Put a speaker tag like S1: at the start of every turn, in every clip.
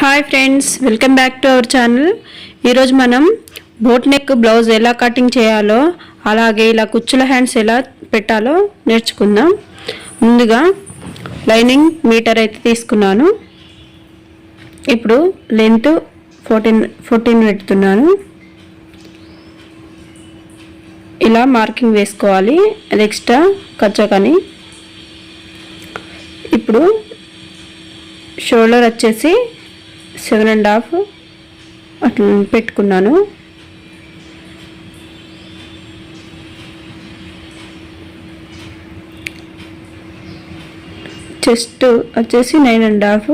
S1: Hi friends welcome back to our channel ఈరోజు మనం boat neck blouse ఎలా cutting చేయాలో అలాగే ఇలా కుచ్చుల హ్యాండ్స్ ఎలా పెట్టాలో నేర్చుకుందాం. ముందుగా లైనింగ్ మీటర్ అయితే తీసుకున్నాను. ఇప్పుడు లెంత్ ఫోర్టీన్ ఫోర్టీన్ పెడుతున్నాను. ఇలా మార్కింగ్ వేసుకోవాలి. అది ఎక్స్ట్రా కచ్చకని ఇప్పుడు షోల్డర్ వచ్చేసి సెవెన్ అండ్ హాఫ్ అట్లా పెట్టుకున్నాను. చెస్ట్ వచ్చేసి నైన్ అండ్ హాఫ్.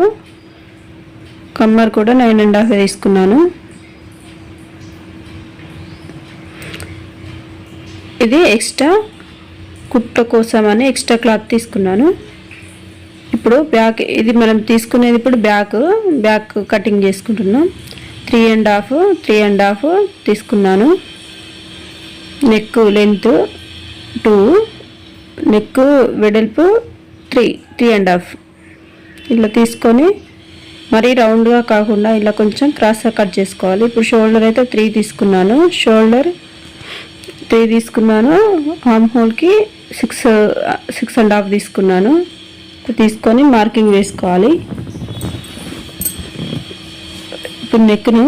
S1: కమ్మర్ కూడా నైన్ అండ్ హాఫ్ తీసుకున్నాను. ఇది ఎక్స్ట్రా కుట్ట కోసం అని ఎక్స్ట్రా క్లాత్ తీసుకున్నాను. ఇప్పుడు బ్యాక్ ఇది మనం తీసుకునేది ఇప్పుడు బ్యాక్ బ్యాక్ కటింగ్ చేసుకుంటున్నాం. Three and half three and half తీసుకున్నాను. నెక్ లెంత్ టూ నెక్ వెడల్పు త్రీ త్రీ అండ్ హాఫ్. ఇలా తీసుకొని మరీ రౌండ్గా కాకుండా ఇలా కొంచెం క్రాస్గా కట్ చేసుకోవాలి. ఇప్పుడు షోల్డర్ అయితే త్రీ తీసుకున్నాను. షోల్డర్ త్రీ తీసుకున్నాను. ఆర్మ్ హోల్కి సిక్స్ సిక్స్ అండ్ హాఫ్ తీసుకున్నాను. తీసుకొని మార్కింగ్ వేసుకోవాలి. ఇప్పుడు నెక్ను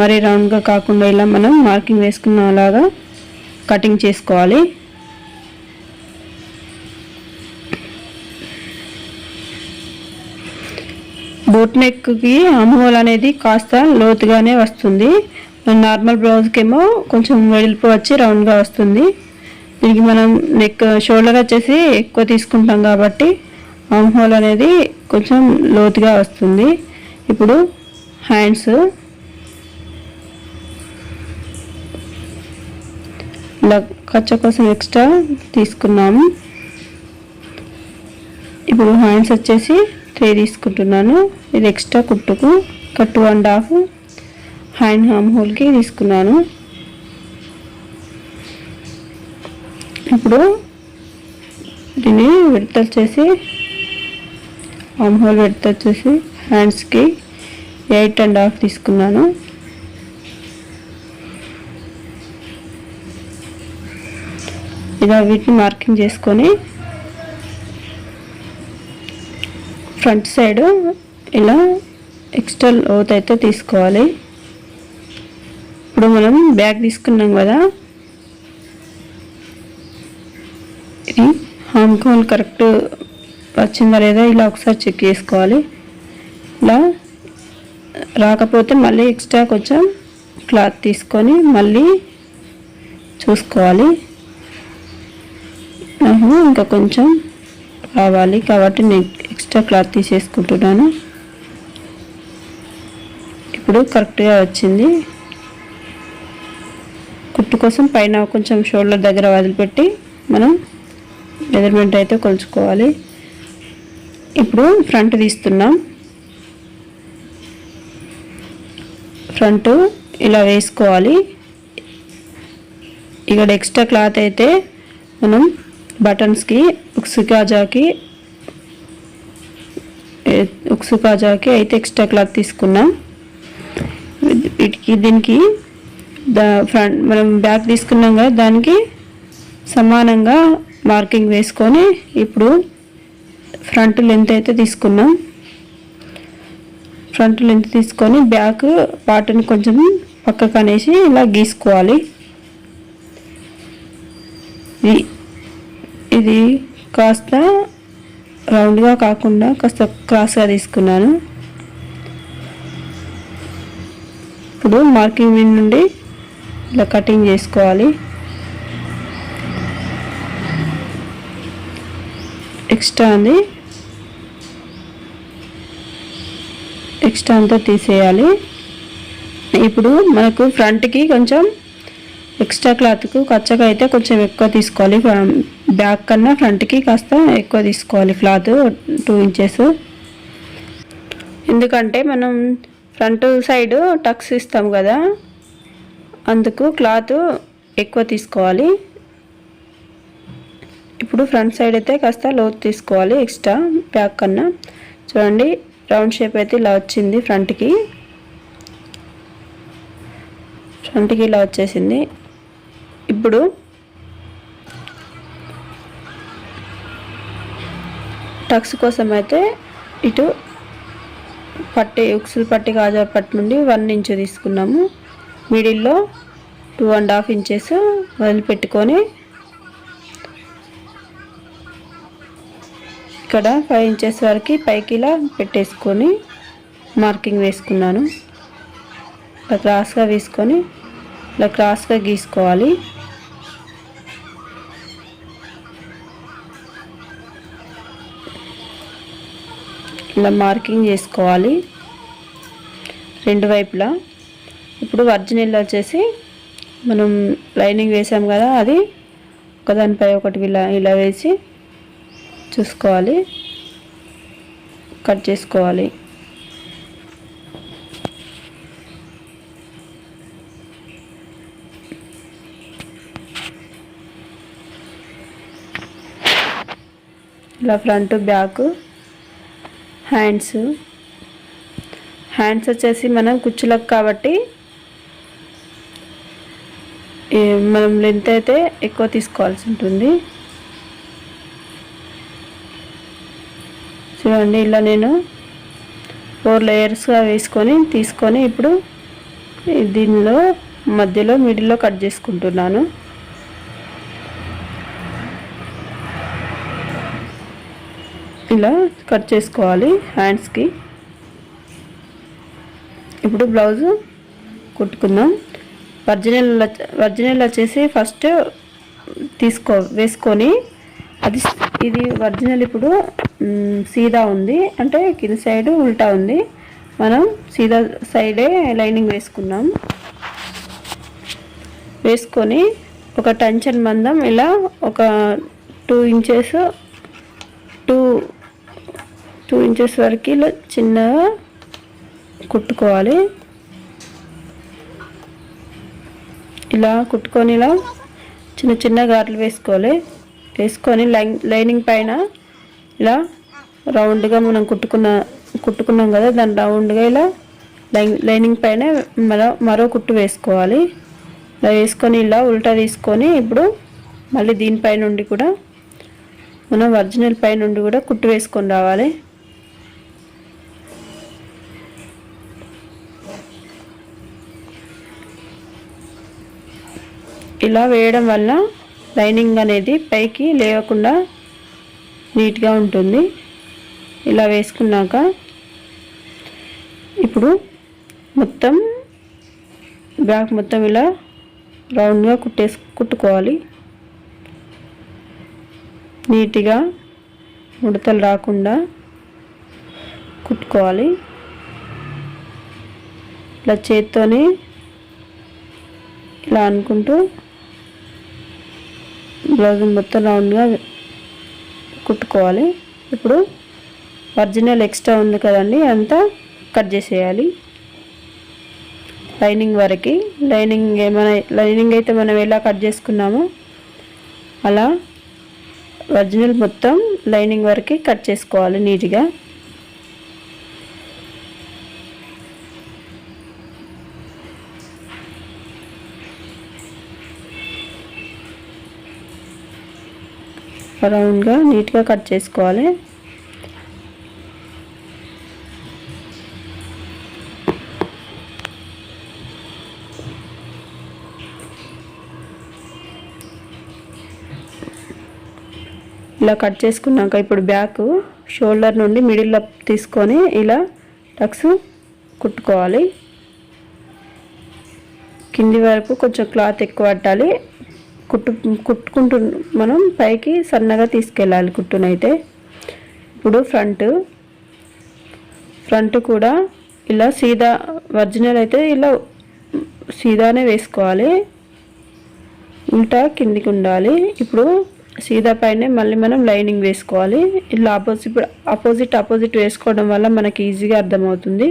S1: మరీ రౌండ్గా కాకుండా ఇలా మనం మార్కింగ్ వేసుకున్న అలాగా కటింగ్ చేసుకోవాలి. బోట్ నెక్కి అమోల్ అనేది కాస్త లోతుగానే వస్తుంది. నార్మల్ బ్లౌజ్కి ఏమో కొంచెం వెడల్పు వచ్చి రౌండ్గా వస్తుంది. దీనికి మనం నెక్ షోల్డర్ వచ్చేసి ఎక్కువ తీసుకుంటాం కాబట్టి ఆమ్ హోల్ అనేది కొంచెం లోతుగా వస్తుంది. ఇప్పుడు హ్యాండ్స్ ఇలా కచ్చ కోసం ఎక్స్ట్రా తీసుకున్నాము. ఇప్పుడు హ్యాండ్స్ వచ్చేసి త్రీ తీసుకుంటున్నాను. ఇది ఎక్స్ట్రా కుట్టుకు కట్టు అండ్ హాఫ్ హ్యాండ్ హామ్ హోల్కి తీసుకున్నాను. ఇప్పుడు దీన్ని విడతలు వచ్చేసి ఆమ్ హోల్ విడత వచ్చేసి హ్యాండ్స్కి ఎయిట్ అండ్ హాఫ్ తీసుకున్నాను. ఇలా వీటిని మార్కింగ్ చేసుకొని ఫ్రంట్ సైడ్ ఇలా ఎక్స్ట్రా లోత్ అయితే తీసుకోవాలి. ఇప్పుడు మనం బ్యాగ్ తీసుకున్నాం కదా ఇది హామ్ కోల్ కరెక్ట్ వచ్చిందా లేదా ఇలా ఒకసారి చెక్ చేసుకోవాలి. ఇలా రాకపోతే మళ్ళీ ఎక్స్ట్రా కొంచెం క్లాత్ తీసుకొని మళ్ళీ చూసుకోవాలి. ఇంకా కొంచెం రావాలి కాబట్టి నేను ఎక్స్ట్రా క్లాత్ తీసేసుకుంటున్నాను. ఇప్పుడు కరెక్ట్గా వచ్చింది. కుట్టు కోసం పైన కొంచెం షోల్డర్ దగ్గర వదిలిపెట్టి మనం మెజర్మెంట్ అయితే కొలుచుకోవాలి. ఇప్పుడు ఫ్రంట్ తీస్తున్నాం. ఫ్రంట్ ఇలా వేసుకోవాలి. ఇక్కడ ఎక్స్ట్రా క్లాత్ అయితే మనం బటన్స్కి ఉక్సు కాజాకి అయితే ఎక్స్ట్రా క్లాత్ తీసుకున్నాం. వీటికి దీనికి దా ఫ్రంట్ మనం బ్యాక్ తీసుకున్నాం కదా దానికి సమానంగా మార్కింగ్ వేసుకొని ఇప్పుడు ఫ్రంట్ లెంత్ అయితే తీసుకున్నాం. ఫ్రంట్ లెంత్ తీసుకొని బ్యాక్ పార్ట్ని కొంచెం పక్కకు అనేసి ఇలా గీసుకోవాలి. ఇది కాస్త రౌండ్గా కాకుండా కాస్త క్రాస్గా తీసుకున్నాను. ఇప్పుడు మార్కింగ్ నుండి ఇలా కటింగ్ చేసుకోవాలి. ఎక్స్ట్రా ఉంది ఎక్స్ట్రా అంతా తీసేయాలి. ఇప్పుడు మనకు ఫ్రంట్కి కొంచెం ఎక్స్ట్రా క్లాత్కు ఖర్చుగా అయితే కొంచెం ఎక్కువ తీసుకోవాలి. బ్యాక్ కన్నా ఫ్రంట్కి కాస్త ఎక్కువ తీసుకోవాలి క్లాత్ టూ ఇంచెస్. ఎందుకంటే మనం ఫ్రంట్ సైడ్ టక్స్ ఇస్తాం కదా అందుకు క్లాత్ ఎక్కువ తీసుకోవాలి. ఇప్పుడు ఫ్రంట్ సైడ్ అయితే కాస్త లోతు తీసుకోవాలి ఎక్స్ట్రా బ్యాక్ కన్నా. చూడండి రౌండ్ షేప్ అయితే ఇలా వచ్చింది ఫ్రంట్కి. ఫ్రంట్కి ఇలా వచ్చేసింది. ఇప్పుడు టక్స్ కోసం అయితే ఇటు పట్టి ఉక్సులు పట్టి గాజా పట్టి నుండి వన్ ఇంచ్ తీసుకున్నాము. మిడిల్లో టూ అండ్ హాఫ్ ఇంచెస్ వదిలిపెట్టుకొని ఇక్కడ ఫైవ్ ఇంచెస్ వరకు పైకి ఇలా పెట్టేసుకొని మార్కింగ్ వేసుకున్నాను. ఇలా క్రాస్గా వేసుకొని ఇలా క్రాస్గా గీసుకోవాలి. ఇలా మార్కింగ్ చేసుకోవాలి. రెండు వైపులా. ఇప్పుడు వర్జినల్ వచ్చేసి మనం లైనింగ్ వేసాం కదా అది ఒకదానిపై ఒకటి ఇలా ఇలా వేసి చూసుకోవాలి. కట్ చేసుకోవాలి. ఇలా ఫ్రంట్ బ్యాక్ హ్యాండ్స్. హ్యాండ్స్ వచ్చేసి మనం కుచ్చులకు కాబట్టి మనం లెంత్ అయితే ఎక్కువ తీసుకోవాల్సి ఉంటుంది. చూడండి ఇలా నేను ఫోర్ లేయర్స్గా వేసుకొని తీసుకొని ఇప్పుడు దీనిలో మధ్యలో మిడిల్లో కట్ చేసుకుంటున్నాను. ఇలా కట్ చేసుకోవాలి హ్యాండ్స్కి ఇప్పుడు బ్లౌజు కుట్టుకుందాం. వర్జినల్ వర్జినల్ వచ్చేసి ఫస్ట్ తీసుకో వేసుకొని అది ఇది ఒరిజినల్ ఇప్పుడు సీదా ఉంది. అంటే కింద సైడ్ ఉల్టా ఉంది. మనం సీదా సైడే లైనింగ్ వేసుకున్నాం. వేసుకొని ఒక టంచన్ మందం ఇలా ఒక two inches two two inches వరకు ఇలా చిన్నగా కుట్టుకోవాలి. ఇలా కుట్టుకొని ఇలా చిన్న చిన్న గాట్లు వేసుకోవాలి. వేసుకొని లైన్ లైనింగ్ పైన ఇలా రౌండ్గా మనం కుట్టుకున్న కుట్టుకున్నాం కదా దాని రౌండ్గా ఇలా లైన్ లైనింగ్ పైన మరో మరో కుట్టు వేసుకోవాలి. ఇలా వేసుకొని ఇలా ఉల్టా తీసుకొని ఇప్పుడు మళ్ళీ దీనిపై నుండి కూడా మనం ఒరిజినల్ పై నుండి కూడా కుట్టు వేసుకొని రావాలి. ఇలా వేయడం వల్ల లైనింగ్ అనేది పైకి లేవకుండా నీట్గా ఉంటుంది. ఇలా వేసుకున్నాక ఇప్పుడు మొత్తం బ్యాక్ మొత్తం ఇలా రౌండ్గా కుట్టేసు కుట్టుకోవాలి. నీట్గా ముడతలు రాకుండా కుట్టుకోవాలి. ఇలా చేత్తోని ఇలా అనుకుంటూ బ్లౌజ్ని మొత్తం రౌండ్గా కుట్టుకోవాలి. ఇప్పుడు ఒరిజినల్ ఎక్స్ట్రా ఉంది కదండి అంతా కట్ చేసేయాలి. లైనింగ్ వరకు లైనింగ్ ఏమైనా లైనింగ్ అయితే మనం ఎలా కట్ చేసుకున్నామో అలా ఒరిజినల్ మొత్తం లైనింగ్ వరకు కట్ చేసుకోవాలి నీట్గా. రౌండ్గా నీట్గా కట్ చేసుకోవాలి. ఇలా కట్ చేసుకున్నాక ఇప్పుడు బ్యాక్ షోల్డర్ నుండి మిడిల్లో తీసుకొని ఇలా టక్స్ కుట్టుకోవాలి. కింది వరకు కొంచెం క్లాత్ ఎక్కువ పట్టాలి. కుట్టు కుట్టుకుంటు మనం పైకి సన్నగా తీసుకెళ్ళాలి కుట్టునైతే. ఇప్పుడు ఫ్రంట్ ఫ్రంట్ కూడా ఇలా సీదా ఒరిజినల్ అయితే ఇలా సీదానే వేసుకోవాలి. ఉల్టా కిందికి ఉండాలి. ఇప్పుడు సీదా పైనే మళ్ళీ మనం లైనింగ్ వేసుకోవాలి. ఇలా ఆపోజిట్ ఆపోజిట్ ఆపోజిట్ వేసుకోవడం వల్ల మనకి ఈజీగా అర్థమవుతుంది.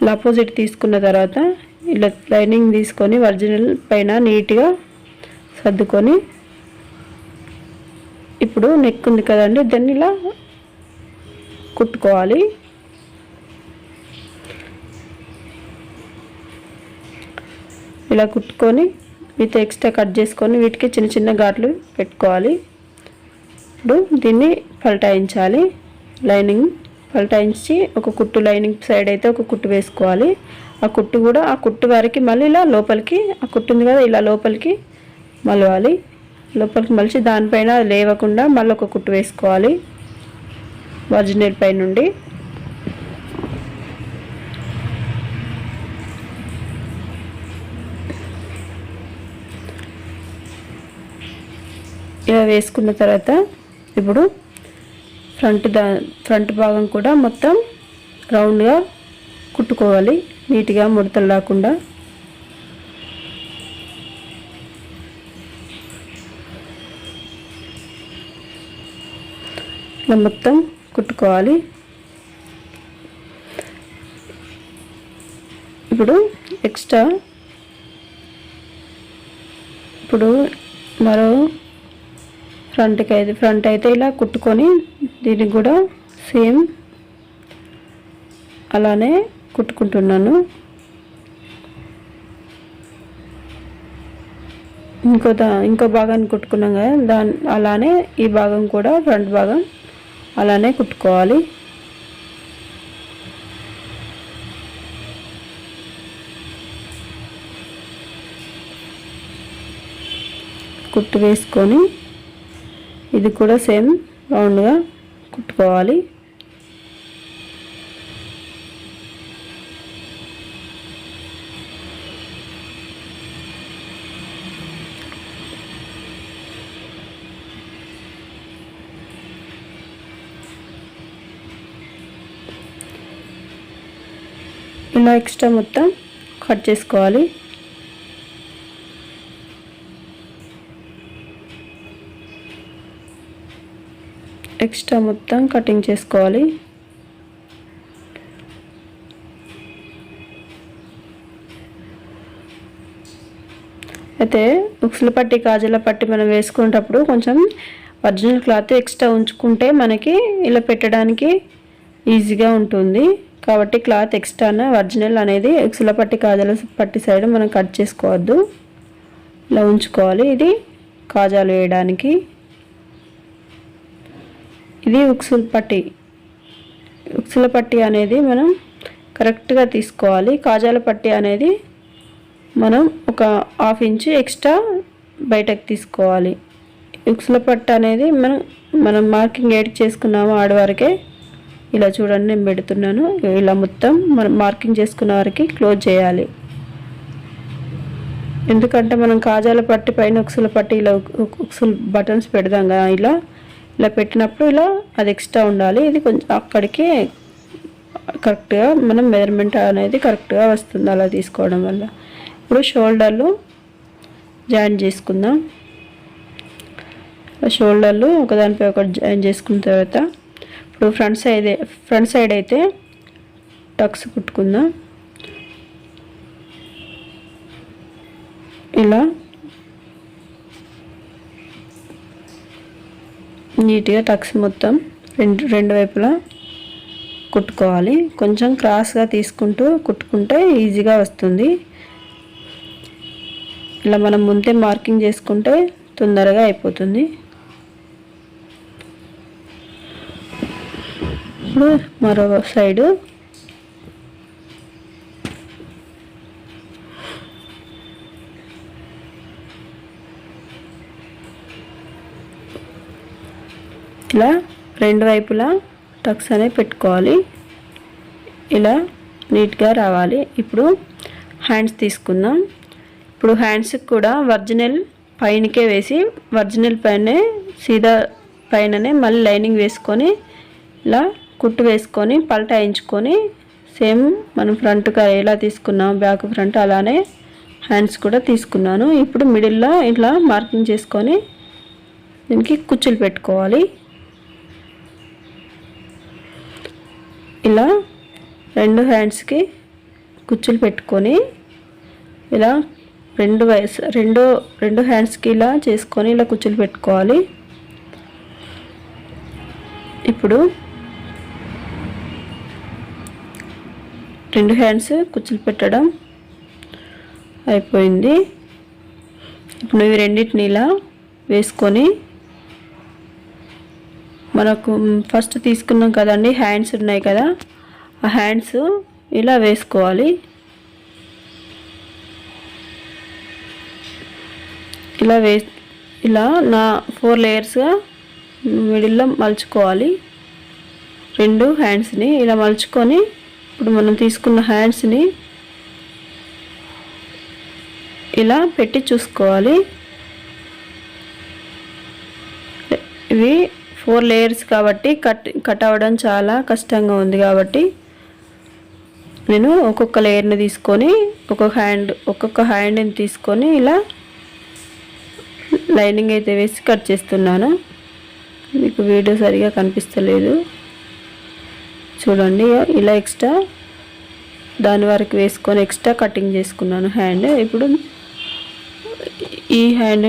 S1: ఇలా ఆపోజిట్ తీసుకున్న తర్వాత ఇలా లైనింగ్ తీసుకొని ఒరిజినల్ పైన నీట్గా సర్దుకొని ఇప్పుడు నెక్ ఉంది కదండి దాన్ని ఇలా కుట్టుకోవాలి. ఇలా కుట్టుకొని మీతో ఎక్స్ట్రా కట్ చేసుకొని వీటికి చిన్న చిన్న గాట్లు పెట్టుకోవాలి. ఇప్పుడు దీన్ని పలటాయించాలి. లైనింగ్ పలటాయించి ఒక కుట్టు లైనింగ్ సైడ్ అయితే ఒక కుట్టు వేసుకోవాలి. ఆ కుట్టు కూడా ఆ కుట్టు వారికి మళ్ళీ ఇలా లోపలికి ఆ కుట్టు ఉంది కదా ఇలా లోపలికి మలవాలి. లోపలికి మలిచి దానిపైన లేవకుండా మళ్ళీ ఒక కుట్టు వేసుకోవాలి. ఒరిజినల్ పై నుండి. ఇలా వేసుకున్న తర్వాత ఇప్పుడు ఫ్రంట్ దా ఫ్రంట్ భాగం కూడా మొత్తం రౌండ్గా కుట్టుకోవాలి. నీట్గా ముడతలు రాకుండా. ఇట్లా మొత్తం కుట్టుకోవాలి. ఇప్పుడు ఎక్స్ట్రా ఇప్పుడు మరో ఫ్రంట్కి అయితే ఫ్రంట్ అయితే ఇలా కుట్టుకొని దీనికి కూడా సేమ్ అలానే కుట్టుకుంటున్నాను. ఇంకో దా ఇంకో భాగాన్ని కుట్టుకున్నాం కదా దాని అలానే ఈ భాగం కూడా ఫ్రంట్ భాగం అలానే కుట్టుకోవాలి. కుట్టు వేసుకొని ఇది కూడా సేమ్ రౌండ్గా కుట్టుకోవాలి. ఇలా ఎక్స్ట్రా మొత్తం కట్ చేసుకోవాలి. ఎక్స్ట్రా మొత్తం కటింగ్ చేసుకోవాలి. అయితే ఉక్సుల పట్టి కాజల పట్టి మనం వేసుకునేటప్పుడు కొంచెం ఒరిజినల్ క్లాత్ ఎక్స్ట్రా ఉంచుకుంటే మనకి ఇలా పెట్టడానికి ఈజీగా ఉంటుంది. కాబట్టి క్లాత్ ఎక్స్ట్రాన ఒరిజినల్ అనేది ఉక్సుల పట్టి కాజాల పట్టి సైడ్ మనం కట్ చేసుకోవద్దు. ఇలా ఉంచుకోవాలి. ఇది కాజాలు వేయడానికి. ఇది ఉక్సుల పట్టి. ఉక్సుల పట్టి అనేది మనం కరెక్ట్గా తీసుకోవాలి. కాజాల పట్టి అనేది మనం ఒక హాఫ్ ఇంచ్ ఎక్స్ట్రా బయటకు తీసుకోవాలి. ఉక్సుల పట్టు అనేది మనం మనం మార్కింగ్ ఏడ్ చేసుకున్నామో ఆడవారికే ఇలా చూడండి నేను పెడుతున్నాను. ఇలా మొత్తం మనం మార్కింగ్ చేసుకున్న వారికి క్లోజ్ చేయాలి. ఎందుకంటే మనం కాజాల పట్టి పైన ఉక్సుల పట్టి ఇలా ఉక్సులు బటన్స్ పెడదాం కదా ఇలా ఇలా పెట్టినప్పుడు ఇలా అది ఎక్స్ట్రా ఉండాలి. ఇది కొంచెం అక్కడికి కరెక్ట్గా మనం మెజర్మెంట్ అనేది కరెక్ట్గా వస్తుంది అలా తీసుకోవడం వల్ల. ఇప్పుడు షోల్డర్లు జాయిన్ చేసుకుందాం. షోల్డర్లు ఒకదానిపై ఒకటి జాయిన్ చేసుకున్న తర్వాత ఇప్పుడు ఫ్రంట్ సైడ్ ఫ్రంట్ సైడ్ అయితే టక్స్ కుట్టుకుందాం. ఇలా నీట్గా టక్స్ మొత్తం రెండు రెండు వైపులా కుట్టుకోవాలి. కొంచెం క్రాస్గా తీసుకుంటూ కుట్టుకుంటే ఈజీగా వస్తుంది. ఇలా మనం ముందే మార్కింగ్ చేసుకుంటే తొందరగా అయిపోతుంది. ఇప్పుడు మరో సైడు. ఇలా రెండు వైపులా టక్స్ అనేవి పెట్టుకోవాలి. ఇలా నీట్గా రావాలి. ఇప్పుడు హ్యాండ్స్ తీసుకుందాం. ఇప్పుడు హ్యాండ్స్కి కూడా ఒరిజినల్ పైనకే వేసి ఒరిజినల్ పైనే సీదా పైననే మళ్ళీ లైనింగ్ వేసుకొని ఇలా కుట్టు వేసుకొని పల్టాయించుకొని సేమ్ మనం ఫ్రంట్గా ఎలా తీసుకున్నాం బ్యాక్ ఫ్రంట్ అలానే హ్యాండ్స్ కూడా తీసుకున్నాను. ఇప్పుడు మిడిల్లో ఇట్లా మార్కింగ్ చేసుకొని దీనికి కుచ్చులు పెట్టుకోవాలి. ఇలా రెండు హ్యాండ్స్కి కుచ్చులు పెట్టుకొని ఇలా రెండు వయసు రెండు రెండు హ్యాండ్స్కి ఇలా చేసుకొని ఇలా కుచ్చులు పెట్టుకోవాలి. ఇప్పుడు రెండు హ్యాండ్స్ కుచ్చులు పెట్టడం అయిపోయింది. ఇప్పుడు ఇవి రెండింటిని ఇలా వేసుకొని మనకు ఫస్ట్ తీసుకున్నాం కదండి హ్యాండ్స్ ఉన్నాయి కదా ఆ హ్యాండ్స్ ఇలా వేసుకోవాలి. ఇలా వే ఇలా నా ఫోర్ లేయర్స్గా మిడిల్లో మలుచుకోవాలి. రెండు హ్యాండ్స్ని ఇలా మలుచుకొని ఇప్పుడు మనం తీసుకున్న హ్యాండ్స్ని ఇలా పెట్టి చూసుకోవాలి. ఇవి ఫోర్ లేయర్స్ కాబట్టి కట్ కట్ అవ్వడం చాలా కష్టంగా ఉంది కాబట్టి నేను ఒక్కొక్క లేయర్ని తీసుకొని ఒక్కొక్క హ్యాండ్ ఒక్కొక్క హ్యాండ్ని తీసుకొని ఇలా లైనింగ్ అయితే వేసి కట్ చేస్తున్నాను. మీకు వీడియో సరిగా కనిపిస్తలేదు. చూడండి ఇలా ఎక్స్ట్రా దాని వరకు వేసుకొని ఎక్స్ట్రా కటింగ్ చేసుకున్నాను హ్యాండ్ ఇప్పుడు ఈ హ్యాండ్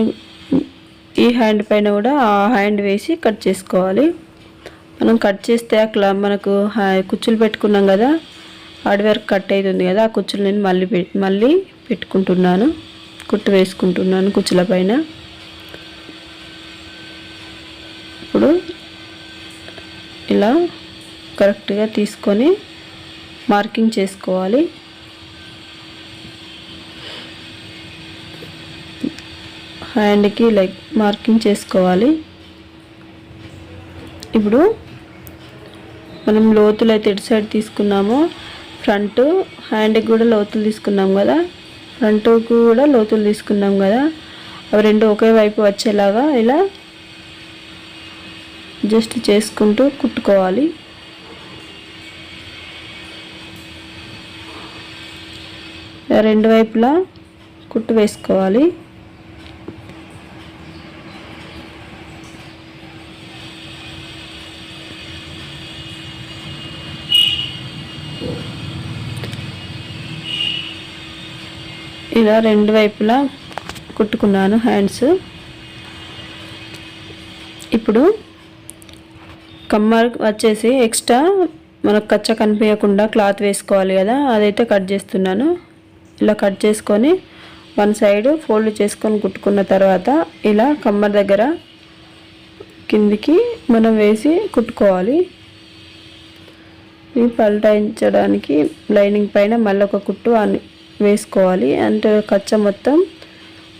S1: ఈ హ్యాండ్ పైన కూడా ఆ హ్యాండ్ వేసి కట్ చేసుకోవాలి. మనం కట్ చేస్తే అట్లా మనకు కుచ్చులు పెట్టుకున్నాం కదా హార్డ్ కట్ అవుతుంది కదా ఆ కుచ్చులు నేను మళ్ళీ మళ్ళీ పెట్టుకుంటున్నాను కుట్టు వేసుకుంటున్నాను కుచ్చుల పైన. ఇప్పుడు ఇలా కరెక్ట్గా తీసుకొని మార్కింగ్ చేసుకోవాలి. హ్యాండ్కి లైక్ మార్కింగ్ చేసుకోవాలి. ఇప్పుడు మనం లోతులు అయితే ఎటు సైడ్ తీసుకున్నామో ఫ్రంట్ హ్యాండ్కి కూడా లోతులు తీసుకున్నాం కదా. ఫ్రంట్కు కూడా లోతులు తీసుకున్నాం కదా. అవి రెండు ఒకే వైపు వచ్చేలాగా ఇలా జస్ట్ చేసుకుంటూ కుట్టుకోవాలి. రెండు వైపులా కుట్టు వేసుకోవాలి. ఇలా రెండు వైపులా కుట్టుకున్నాను హ్యాండ్స్. ఇప్పుడు కమ్మర్ వచ్చేసి ఎక్స్ట్రా మనకు కచ్చ కనిపించకుండా క్లాత్ వేసుకోవాలి కదా అదైతే కట్ చేస్తున్నాను. ఇలా కట్ చేసుకొని వన్ సైడ్ ఫోల్డ్ చేసుకొని కుట్టుకున్న తర్వాత ఇలా కమ్మర్ దగ్గర కిందికి మనం వేసి కుట్టుకోవాలి. ఇవి పల్టాయించడానికి లైనింగ్ పైన మళ్ళీ ఒక కుట్టు వేసుకోవాలి. అంటే కచ్చ మొత్తం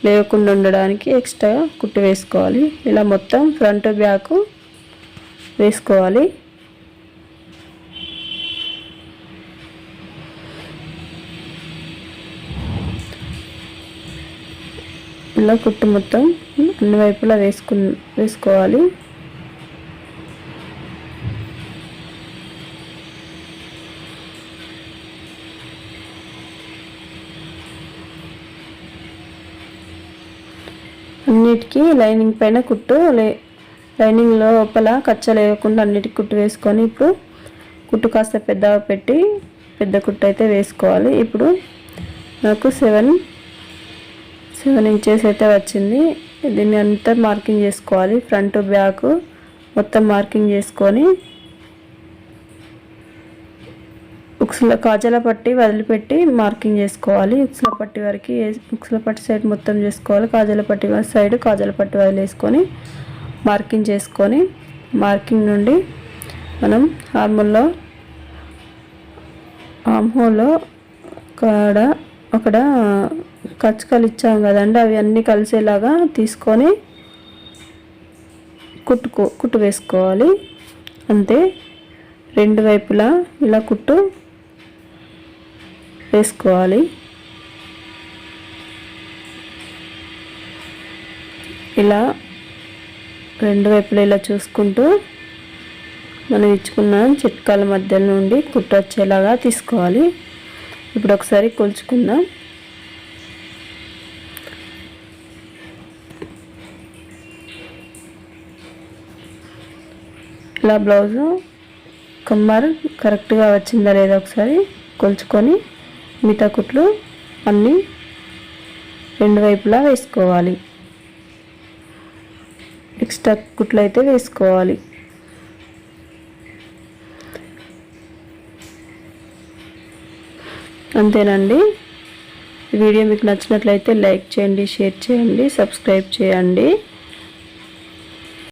S1: లేకుండా ఉండడానికి ఎక్స్ట్రా కుట్టు వేసుకోవాలి. ఇలా మొత్తం ఫ్రంట్ బ్యాక్ వేసుకోవాలి. ఇలా కుట్టు మొత్తం అన్ని వైపులా వేసుకు వేసుకోవాలి. అన్నిటికీ లైనింగ్ పైన కుట్టు లే లైనింగ్ లోపల కచ్చ లేకుండా అన్నిటికీ కుట్టు వేసుకొని ఇప్పుడు కుట్టు కాస్త పెద్దగా పెట్టి పెద్ద కుట్టు అయితే వేసుకోవాలి. ఇప్పుడు నాకు సెవెన్ సెవెన్ ఇంచెస్ అయితే వచ్చింది. దీన్ని అంతా మార్కింగ్ చేసుకోవాలి. ఫ్రంట్ బ్యాక్ మొత్తం మార్కింగ్ చేసుకొని ఉక్సుల కాజల పట్టి వదిలిపెట్టి మార్కింగ్ చేసుకోవాలి. ఉక్సుల పట్టి వరకు ఉక్సుల పట్టి సైడ్ మొత్తం చేసుకోవాలి. కాజల పట్టి సైడ్ కాజల పట్టి వదిలేసుకొని మార్కింగ్ చేసుకొని మార్కింగ్ నుండి మనం హార్మోన్లో హార్మోన్లో అక్కడ అక్కడ కచ్చకాలు ఇచ్చాం కదండి అవి అన్నీ కలిసేలాగా తీసుకొని కుట్టుకో కుట్టు వేసుకోవాలి. అంతే. రెండు వైపులా ఇలా కుట్టు వేసుకోవాలి. ఇలా రెండు వైపులా ఇలా చూసుకుంటూ మనం ఇచ్చుకున్న చిట్కాల మధ్య నుండి కుట్టు వచ్చేలాగా తీసుకోవాలి. ఇప్పుడు ఒకసారి కొలుచుకుందాం. ఇలా బ్లౌజు కమ్మర్ కరెక్ట్గా వచ్చిందా లేదా ఒకసారి కొలుచుకొని మిగతా కుట్లు అన్నీ రెండు వైపులా వేసుకోవాలి. ఎక్స్ట్రా కుట్లు అయితే వేసుకోవాలి. అంతేనండి. వీడియో మీకు నచ్చినట్లయితే లైక్ చేయండి షేర్ చేయండి సబ్స్క్రైబ్ చేయండి.